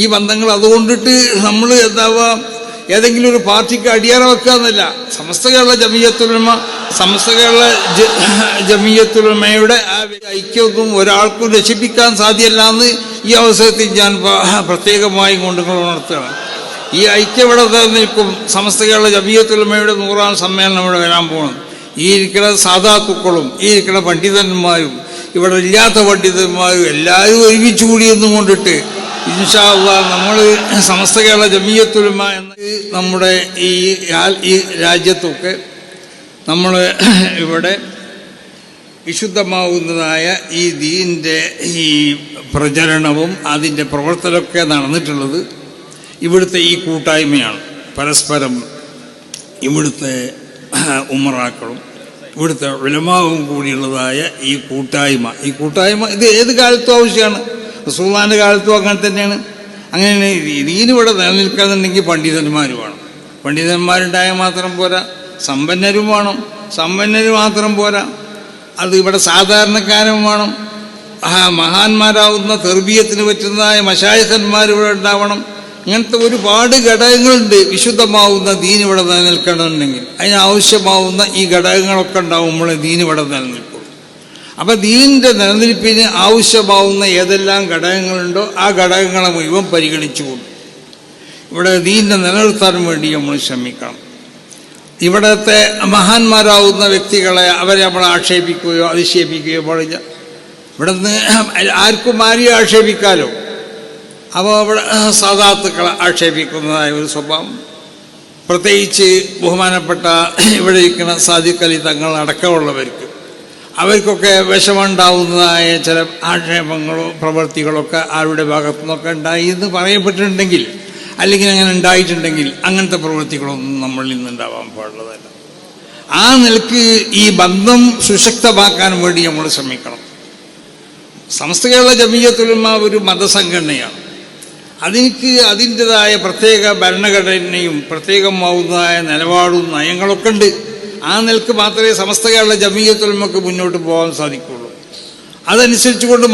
ഈ ബന്ധങ്ങൾ അതുകൊണ്ടിട്ട് നമ്മൾ എന്താവാ ഏതെങ്കിലും ഒരു പാർട്ടിക്ക് അടിയറ വെക്കുക എന്നല്ല. സമസ്ത കേരള ജമീയത്തുലമ സമസ്ത കേരള ജമീയത്തുലമയുടെ ആ ഐക്യമൊന്നും ഒരാൾക്കും രക്ഷിപ്പിക്കാൻ സാധ്യമല്ല എന്ന് ഈ അവസരത്തിൽ ഞാൻ പ്രത്യേകമായി കൊണ്ട് ഉണർത്തുകയാണ്. ഈ ഐക്യം ഇവിടെ നിൽക്കും സമസ്ത കേരള ജമീയത്തുലമയുടെ നൂറാം സമ്മേളനം ഇവിടെ വരാൻ പോകുന്നത് ഈ ഇരിക്കുന്ന സാധാത്തുക്കളും ഈ ഇരിക്കുന്ന പണ്ഡിതന്മാരും ഇവിടെ ഇല്ലാത്ത പണ്ഡിതന്മാരും എല്ലാവരും ഒരുമിച്ച് കൂടിയെന്നും കൊണ്ടിട്ട് ഇൻഷാല്ല നമ്മൾ സമസ്ത കേരള ജമീയത്തുലമ എന്ന നമ്മുടെ ഈ ഈ രാജ്യത്തൊക്കെ നമ്മൾ ഇവിടെ വിശുദ്ധമാവുന്നതായ ഈ ദീന്റെ ഈ പ്രചരണവും അതിന്റെ പ്രവർത്തനമൊക്കെ നടന്നിട്ടുള്ളത് ഇവിടുത്തെ ഈ കൂട്ടായ്മയാണ്. പരസ്പരം ഇവിടുത്തെ ഉമറാക്കളും ഇവിടുത്തെ വിലമാവും കൂടിയുള്ളതായ ഈ കൂട്ടായ്മ. ഈ കൂട്ടായ്മ ഇത് ഏത് കാലത്തും ആവശ്യമാണ്? റസൂള്ളാന്റെ കാലത്തും അങ്ങനെ തന്നെയാണ്. അങ്ങനെ ദീനിവിടെ നിലനിൽക്കാന്നുണ്ടെങ്കിൽ പണ്ഡിതന്മാർ വേണം. പണ്ഡിതന്മാരുണ്ടായാൽ മാത്രം പോരാ സമ്പന്നരും വേണം. സമ്പന്നർ മാത്രം പോരാ അത് ഇവിടെ സാധാരണക്കാരും വേണം. ആ മഹാന്മാരാവുന്ന തെർബീയത്തിന് പറ്റുന്നതായ മശായസന്മാർ ഇവിടെ ഉണ്ടാവണം. ഇങ്ങനത്തെ ഒരുപാട് ഘടകങ്ങളുണ്ട്. വിശുദ്ധമാവുന്ന ദീനിവിടെ ഇവിടെ നിലനിൽക്കണമെന്നുണ്ടെങ്കിൽ. അതിനാവശ്യമാവുന്ന ഈ ഘടകങ്ങളൊക്കെ ഉണ്ടാവുമ്പോൾ ദീനിവിടെ ഇവിടെ നിലനിൽക്കും. അപ്പൊ ദീനിന്റെ നിലനിൽപ്പിന് ആവശ്യമാവുന്ന ഏതെല്ലാം ഘടകങ്ങളുണ്ടോ ആ ഘടകങ്ങളെ മുഴുവൻ പരിഗണിച്ചുകൊണ്ട് ഇവിടെ ദീനിനെ നിലനിർത്താൻ വേണ്ടി നമ്മൾ ശ്രമിക്കണം. ഇവിടത്തെ മഹാന്മാരാവുന്ന വ്യക്തികളെ അവരെ നമ്മൾ ആക്ഷേപിക്കുകയോ അധിക്ഷേപിക്കുകയോ പാടില്ല ഇവിടുന്ന് ആർക്കും ആരെയും ആക്ഷേപിക്കാലോ? അപ്പോൾ അവിടെ സാധാത്തുക്കളെ ആക്ഷേപിക്കുന്നതായ ഒരു സ്വഭാവം. പ്രത്യേകിച്ച് ബഹുമാനപ്പെട്ട ഇവിടെ ഇരിക്കുന്ന സാദിഖലി തങ്ങൾ അടക്കമുള്ളവർക്ക് അവർക്കൊക്കെ വിഷമുണ്ടാവുന്നതായ ചില ആക്ഷേപങ്ങളോ പ്രവൃത്തികളൊക്കെ ആരുടെ ഭാഗത്തു നിന്നൊക്കെ ഉണ്ടായി എന്ന് പറയപ്പെട്ടിട്ടുണ്ടെങ്കിൽ അല്ലെങ്കിൽ അങ്ങനെ ഉണ്ടായിട്ടുണ്ടെങ്കിൽ അങ്ങനത്തെ പ്രവൃത്തികളൊന്നും നമ്മളിൽ നിന്നുണ്ടാവാൻ പാടുള്ളതല്ല. ആ നിലയ്ക്ക് ഈ ബന്ധം സുശക്തമാക്കാൻ വേണ്ടി നമ്മൾ ശ്രമിക്കണം. സമസ്ത കേരള ജമീയത്തുലമ ഒരു മതസംഘടനയാണ്. അതിനിക്ക് അതിന്റെതായ പ്രത്യേക ഭരണഘടനയും പ്രത്യേകമാവുന്നതായ നിലപാടും നയങ്ങളൊക്കെ ഉണ്ട്. ആ നിലയ്ക്ക് മാത്രമേ സമസ്ത കേരള നമുക്ക് മുന്നോട്ട് പോകാൻ സാധിക്കുള്ളൂ. അതനുസരിച്ചുകൊണ്ട്